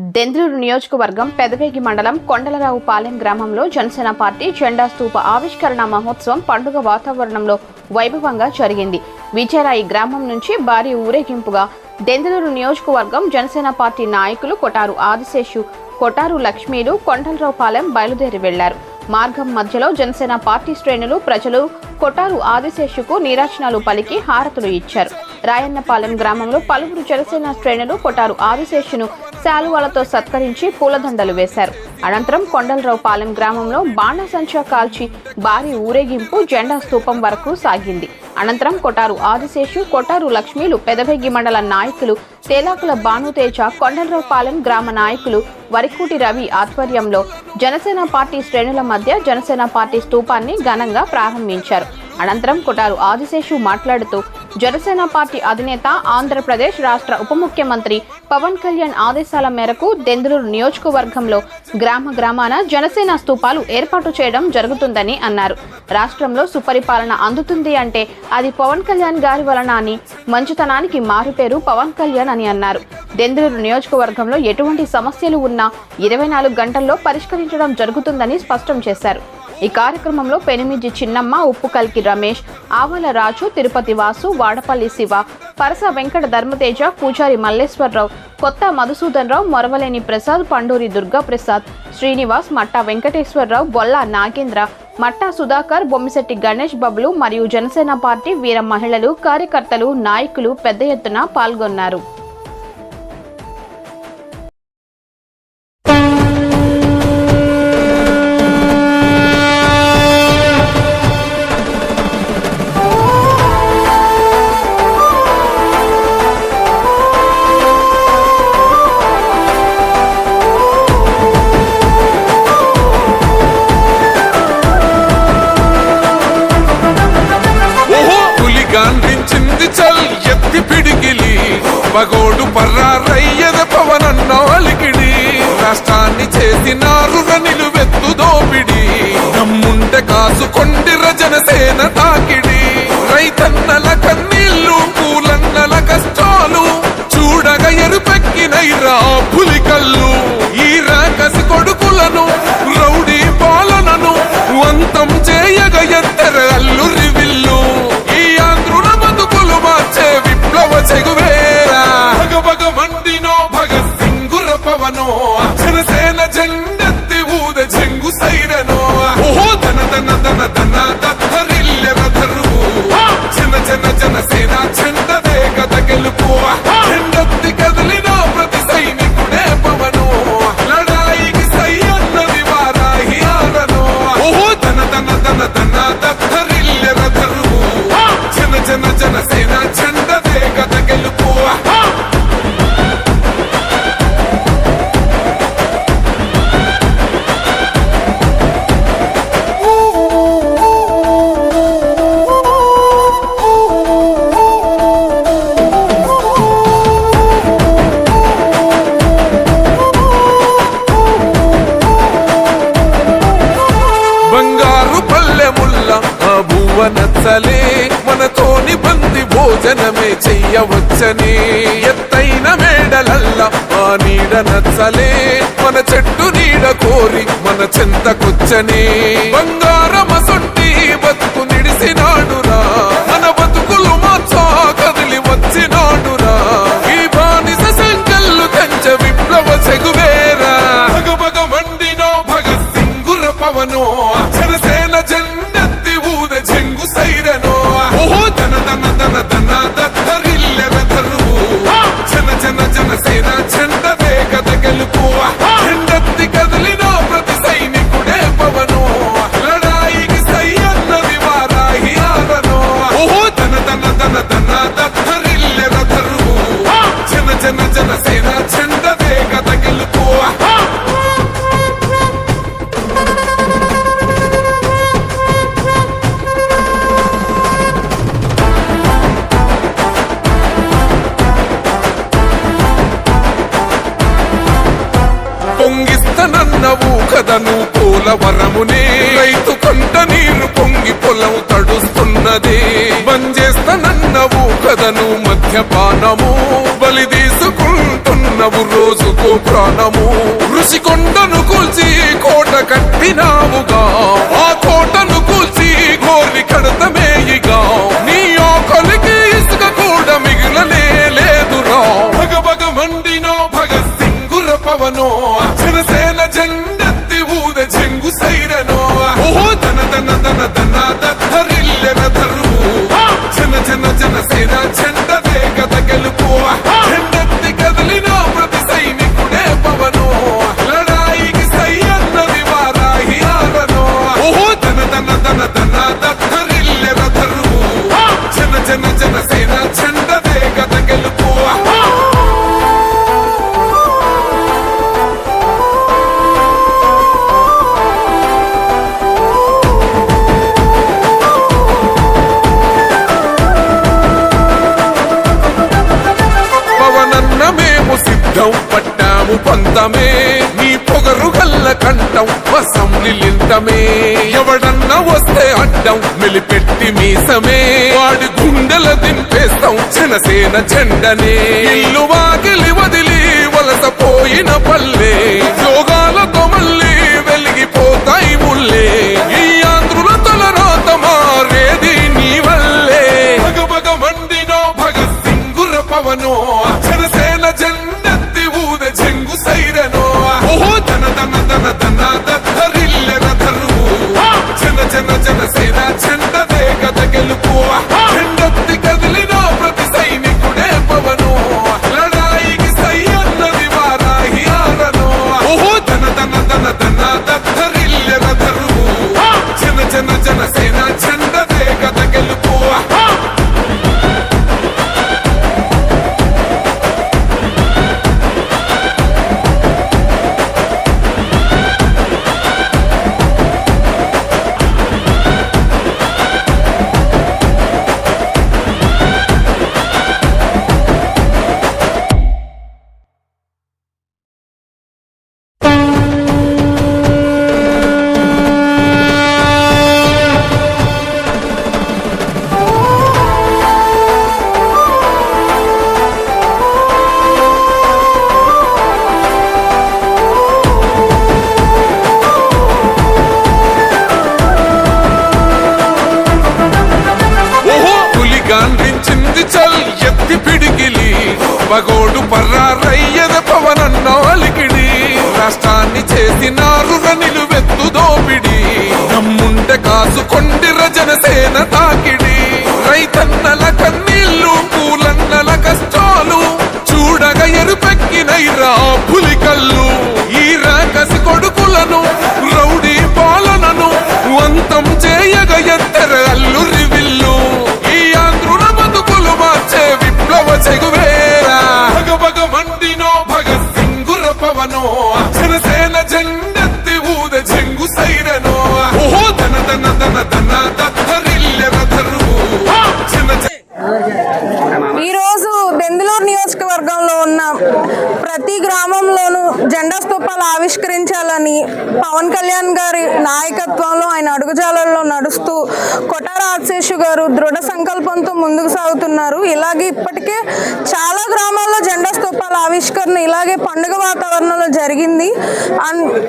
దెందులూరు నియోజకవర్గం పెదవేగి మండలం కొండలరావు పాలెం గ్రామంలో జనసేన పార్టీ జెండా స్తూప ఆవిష్కరణ మహోత్సవం పండుగ వాతావరణంలో వైభవంగా జరిగింది. విజయరాయి గ్రామం నుంచి భారీ ఊరేగింపుగా దెందులూరు నియోజకవర్గం జనసేన పార్టీ నాయకులు కొటారు ఆదిశేషు కొటారు లక్ష్మీలు కొండలరావు పాలెం బయలుదేరి వెళ్ళారు. మార్గం మధ్యలో జనసేన పార్టీ శ్రేణులు ప్రజలు కొటారు ఆదిశేషుకు నీరాజనాలు పలికి హారతులు ఇచ్చారు. రాయన్నపాలెం గ్రామంలో పలువురు జనసేన శ్రేణులు కొటారు ఆదిశేషును శాలువాలతో సత్కరించి పూలదండలు వేశారు. అనంతరం కొండలరావు పాలెం గ్రామంలో బాణసంచా కాల్చి భారీ ఊరేగింపు జెండా స్తూపం వరకు సాగింది. అనంతరం కొటారు ఆదిశేషు కొటారు లక్ష్మీలు పెదభెగ్గి మండల నాయకులు తేలాకుల భానుతేజ కొండలరావు పాలెం గ్రామ నాయకులు వరికూటి రవి ఆధ్వర్యంలో జనసేన పార్టీ శ్రేణుల మధ్య జనసేన పార్టీ స్తూపాన్ని ఘనంగా ప్రారంభించారు. అనంతరం కొటారు ఆదిశేషు మాట్లాడుతూ జనసేన పార్టీ అధినేత ఆంధ్రప్రదేశ్ రాష్ట్ర ఉప ముఖ్యమంత్రి పవన్ కళ్యాణ్ ఆదేశాల మేరకు దెందులూరు నియోజకవర్గంలో గ్రామ గ్రామాన జనసేన స్తూపాలు ఏర్పాటు చేయడం జరుగుతుందని అన్నారు. రాష్ట్రంలో సుపరిపాలన అందుతుంది అంటే అది పవన్ కళ్యాణ్ గారి వలన అని మంచితనానికి మారుపేరు పవన్ కళ్యాణ్ అని అన్నారు. దెందులూరు నియోజకవర్గంలో ఎటువంటి సమస్యలు ఉన్నా ఇరవై నాలుగు గంటల్లో పరిష్కరించడం జరుగుతుందని స్పష్టం చేశారు. ఈ కార్యక్రమంలో పెనిమిజి చిన్నమ్మ ఉప్పుకల్కి రమేష్ ఆవల రాజు తిరుపతి వాసు వాడపల్లి శివ పరస వెంకట ధర్మతేజ పూజారి మల్లేశ్వరరావు కొత్త మధుసూదన్ రావు మొరవలేని ప్రసాద్ పండూరి దుర్గా ప్రసాద్ శ్రీనివాస్ మట్టా వెంకటేశ్వరరావు బొల్ల నాగేంద్ర మట్టా సుధాకర్ బొమ్మిశెట్టి గణేష్ బబులు మరియు జనసేన పార్టీ వీర మహిళలు కార్యకర్తలు నాయకులు పెద్ద ఎత్తున పాల్గొన్నారు. కాసుకొండిర జనసే. అసలే మన చెట్టు నీడ కోరి మన చెంతకొచ్చని బంగారమసొంటి బతుకు నిడిసినాడురా కదను పోలవరమునే రైతు కొంట నీరు పొంగి పొలం తడుస్తున్నది. బంజేస్తనన్నవు కదను మద్యపానము బలి తీసుకుంటున్నవు రోజు ప్రాణము. ఋషికొండను కూల్చి కోట కట్టినావుగా. ఆ కోటను కూల్చి కోరి కడతమేయిగా నీ జన వస్తే అడ్డం మిలిపెట్టి మీసమే. వాడి గుండెల దింపేస్తాం జనసేన జెండనే. ఇల్లు వాకిలి వదిలి వలస పోయిన పల్లె. యోగాలతో మళ్ళీ వెలిగిపోతాయి ముల్లే ఈ ఆంధ్రుల తలరాత మారేది నీ వల్లే. భగభగ మండినో భగత్ సింగుర పవనో జనసేన జెండెత్తి ఊద చెంగు సైరనో. ఓహో ధన ధన ధన ధన Satan ఎత్తి పిడికిలి. పగోడు పర్రారయ్యద పవనన్న అలికిడి. రాష్ట్రాన్ని చేసినారు నిలువెత్తు దోపిడి. దమ్ముండె కాసుకొండిర జనసేన తాకిడి. ప్రతి గ్రామంలోనూ జెండా స్తూపాలు ఆవిష్కరించాలని పవన్ కళ్యాణ్ గారి నాయకత్వంలో ఆయన అడుగుజాలల్లో నడుస్తూ కొటార ఆశేషు గారు దృఢ సంకల్పంతో ముందుకు సాగుతున్నారు. ఇలాగే ఇప్పటికే చాలా గ్రామాల్లో జెండా స్తూపాల ఆవిష్కరణ ఇలాగే పండుగ వాతావరణంలో జరిగింది.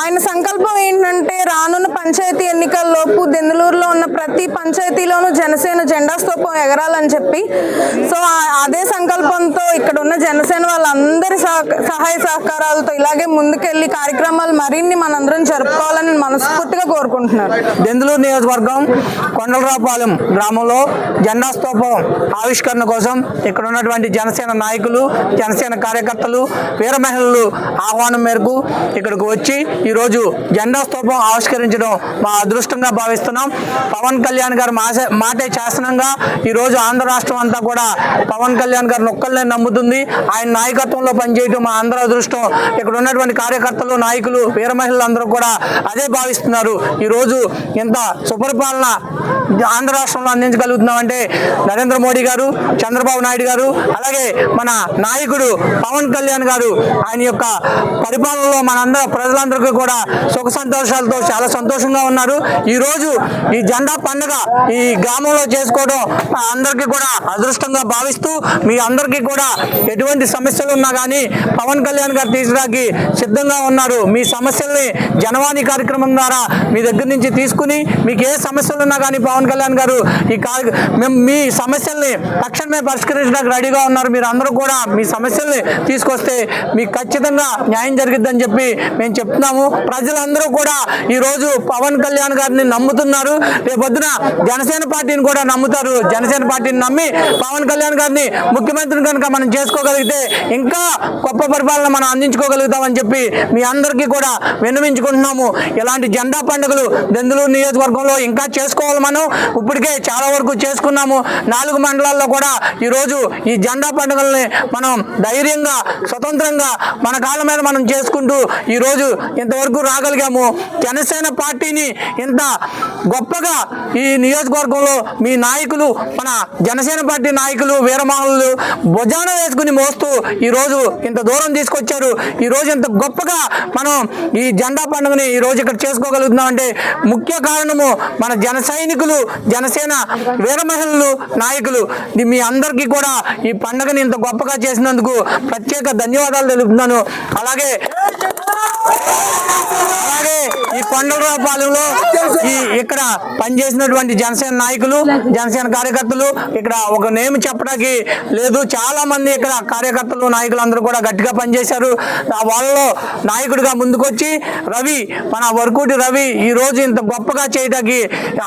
ఆయన సంకల్పం ఏంటంటే రానున్న పంచాయతీ ఎన్నికల్లోపు దెందులూరులో ఉన్న ప్రతి పంచాయతీలోనూ జనసేన జెండా స్తూపం ఎగరాలని చెప్పి సో అదే సంకల్పంతో ఇక్కడ ఉన్న జనసేన వాళ్ళందరి సహ- సహాయ సహకారాలతో ఇలాగే ముందుకెళ్ళి కార్యక్రమాలు మరిన్ని మనందరం జరుపుకోవాలని మనస్ఫూర్తిగా కోరుకుంటున్నారు దెందులూరు నియోజకవర్గం కొండలరావుపాలెం గ్రామంలో జెండా స్తూపం ఆవిష్కరణ కోసం ఇక్కడ ఉన్నటువంటి జనసేన నాయకులు జనసేన కార్యకర్తలు వీర మహిళలు ఆహ్వానం మేరకు ఇక్కడికి వచ్చి ఈరోజు జెండా స్తూపం ఆవిష్కరించడం మా అదృష్టంగా భావిస్తున్నాం. పవన్ కళ్యాణ్ గారు మాటే శాసనంగా ఈరోజు ఆంధ్ర రాష్ట్రం అంతా కూడా పవన్ కళ్యాణ్ గారు ఒక్కళ్ళనే నమ్ముతుంది. ఆయన నాయకత్వంలో పనిచేయడం మా అందరి అదృష్టం ఇక్కడ ఉన్నటువంటి కార్యకర్తలు నాయకులు వీర మహిళలు అందరూ కూడా అదే భావిస్తున్నారు. ఈరోజు ఇంత సుపరిపాలన ఆంధ్ర రాష్ట్రంలో అందించగలుగుతున్నాం అంటే నరేంద్ర మోడీ గారు చంద్రబాబు నాయుడు గారు అలాగే మన నాయకుడు పవన్ కళ్యాణ్ గారు ఆయన యొక్క పరిపాలనలో మనందరూ ప్రజలందరికీ కూడా సుఖ సంతోషాలతో చాలా సంతోషంగా ఉన్నారు. ఈ రోజు ఈ జెండా పండుగ ఈ గ్రామంలో చేసుకోవడం అందరికీ కూడా అదృష్టంగా భావిస్తూ మీ అందరికీ కూడా ఎటువంటి సమస్యలు ఉన్నా కానీ పవన్ కళ్యాణ్ గారు తీర్చడానికి సిద్ధంగా ఉన్నారు. మీ సమస్యల్ని జనవాణి కార్యక్రమం ద్వారా మీ దగ్గర నుంచి తీసుకుని మీకు ఏ సమస్యలు ఉన్నా కానీ పవన్ కళ్యాణ్ గారు ఈ కార్య మేము మీ సమస్యల్ని తక్షణమే పరిష్కరించడానికి రెడీగా ఉన్నారు. మీరు అందరూ కూడా మీ సమస్యల్ని తీసుకొస్తే మీకు ఖచ్చితంగా న్యాయం జరిగిద్దని చెప్పి మేము చెప్తున్నాము. ప్రజలందరూ కూడా ఈ రోజు పవన్ కళ్యాణ్ గారిని నమ్ముతున్నారు. రేపొద్దున జనసేన పార్టీని కూడా నమ్ముతారు. జనసేన పార్టీని నమ్మి పవన్ కళ్యాణ్ గారిని ముఖ్యమంత్రిని కనుక మనం చేసుకోగలిగితే ఇంకా గొప్ప పరిపాలన మనం అందించుకోగలుగుతామని చెప్పి మీ అందరికీ కూడా విన్నవించుకుంటున్నాము. ఇలాంటి జెండా పండుగలు దెందులూరు నియోజకవర్గంలో ఇంకా చేసుకోవాలి మనం. ఇప్పటికే చాలా వరకు చేసుకున్నాము. నాలుగు మండలాల్లో కూడా ఈరోజు ఈ జెండా పండుగల్ని మనం ధైర్యంగా స్వతంత్రంగా మన కాళ్ళ మీద మనం చేసుకుంటూ ఈరోజు ఇంతవరకు రాగలిగాము. జనసేన పార్టీని ఇంత గొప్పగా ఈ నియోజకవర్గంలో మీ నాయకులు మన జనసేన పార్టీ నాయకులు వీరమానులు భుజాన వేసుకుని మోస్తూ ఈరోజు ఇంత దూరం తీసుకొచ్చారు. ఈ రోజు ఇంత గొప్పగా మనం ఈ జెండా పండుగని ఈ రోజు ఇక్కడ చేసుకోగలుగుతున్నాం అంటే ముఖ్య కారణము మన జన సైనికులు జనసేన వీర మహిళలు నాయకులు మీ అందరికీ కూడా ఈ పండుగని ఇంత గొప్పగా చేసినందుకు ప్రత్యేక ధన్యవాదాలు తెలుపుతున్నాను. అలాగే అలాగే ఈ కొండలపాలెంలో ఈ ఇక్కడ పనిచేసినటువంటి జనసేన నాయకులు జనసేన కార్యకర్తలు ఇక్కడ ఒక నేమ్ చెప్పడానికి లేదు. చాలా మంది ఇక్కడ కార్యకర్తలు నాయకులు అందరూ కూడా గట్టిగా పనిచేశారు. ఆ వాళ్ళలో నాయకుడిగా ముందుకొచ్చి రవి మన వర్కూటి రవి ఈ రోజు ఇంత గొప్పగా చేయడానికి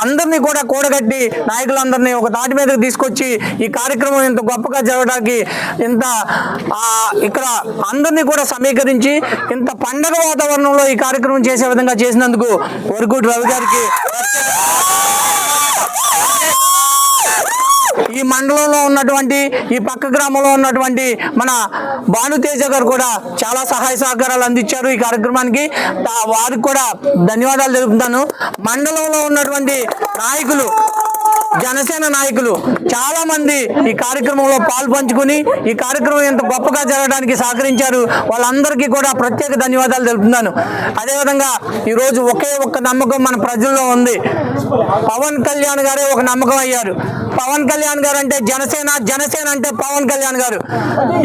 అందరినీ కూడా కూడగట్టి నాయకులందరినీ ఒక తాటి మీదకి తీసుకొచ్చి ఈ కార్యక్రమం ఇంత గొప్పగా జరగడానికి ఇంత ఆ, ఇక్కడ అందరినీ కూడా సమీకరించి ఇంత పండగ వాతావరణంలో ఈ కార్యక్రమం చేసే విధంగా చేసినందుకు వర్కూటి రవి గారికి ఈ మండలంలో ఉన్నటువంటి ఈ పక్క గ్రామంలో ఉన్నటువంటి మన భానుతేజ గారు కూడా చాలా సహాయ సహకారాలు అందించారు ఈ కార్యక్రమానికి. వారికి కూడా ధన్యవాదాలు తెలుపుతాను. మండలంలో ఉన్నటువంటి నాయకులు జనసేన నాయకులు చాలా మంది ఈ కార్యక్రమంలో పాల్పంచుకుని ఈ కార్యక్రమం ఎంత గొప్పగా జరగడానికి సహకరించారు. వాళ్ళందరికీ కూడా ప్రత్యేక ధన్యవాదాలు తెలుపుతున్నాను. అదేవిధంగా ఈరోజు ఒకే ఒక్క నమ్మకం మన ప్రజల్లో ఉంది. పవన్ కళ్యాణ్ గారే ఒక నమ్మకం అయ్యారు. పవన్ కళ్యాణ్ గారు అంటే జనసేన జనసేన అంటే పవన్ కళ్యాణ్ గారు.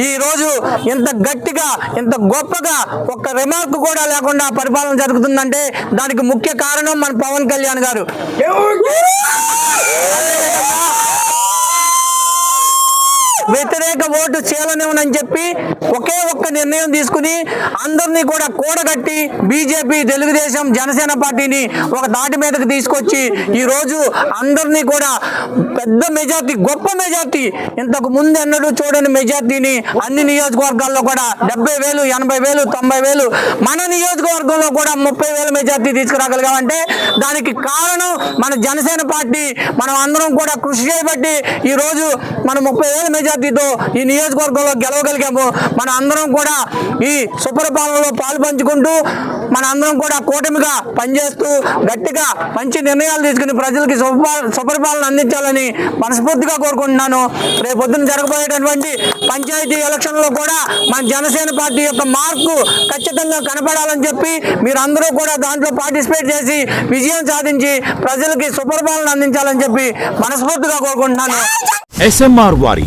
ఈ రోజు ఇంత గట్టిగా ఇంత గొప్పగా ఒక్క రిమార్క్ కూడా లేకుండా పరిపాలన జరుగుతుందంటే దానికి ముఖ్య కారణం మన పవన్ కళ్యాణ్ గారు. వ్యతిరేక ఓటు చేయలనివ్వనని చెప్పి ఒకే ఒక్క నిర్ణయం తీసుకుని అందరినీ కూడా కూడగట్టి బీజేపీ తెలుగుదేశం జనసేన పార్టీని ఒక దాటి మీదకి తీసుకొచ్చి ఈ రోజు అందరినీ కూడా పెద్ద మెజార్టీ గొప్ప మెజార్టీ ఇంతకు ముందు ఎన్నడూ చూడని మెజార్టీని అన్ని నియోజకవర్గాల్లో కూడా డెబ్బై వేలు ఎనభై వేలు తొంభై వేలు మన నియోజకవర్గంలో కూడా ముప్పై వేల మెజార్టీ తీసుకురాగలిగామంటే దానికి కారణం మన జనసేన పార్టీ. మనం అందరం కూడా కృషి చేయబట్టి ఈ రోజు మన ముప్పై వేల మెజార్టీతో ఈ నియోజకవర్గంలో గెలవగలిగాము. మన అందరం కూడా ఈ సుపరిపాలనలో పాలు పంచుకుంటూ మన అందరం కూడా కూటమిగా పనిచేస్తూ గట్టిగా మంచి నిర్ణయాలు తీసుకుని ప్రజలకి సుపరిపాలన అందించాలని మనస్ఫూర్తిగా కోరుకుంటున్నాను. రేపొద్దున జరగబోయేటటువంటి పంచాయతీ ఎలక్షన్లో కూడా మన జనసేన పార్టీ యొక్క మార్పు ఖచ్చితంగా కనపడాలని చెప్పి మీరందరూ కూడా దాంట్లో పార్టిసిపేట్ చేసి విజయం సాధించి ప్రజలకి సుపరిపాలన అందించాలని చెప్పి మనస్ఫూర్తిగా కోరుకుంటున్నాను. ఎస్ఎంఆర్ వారి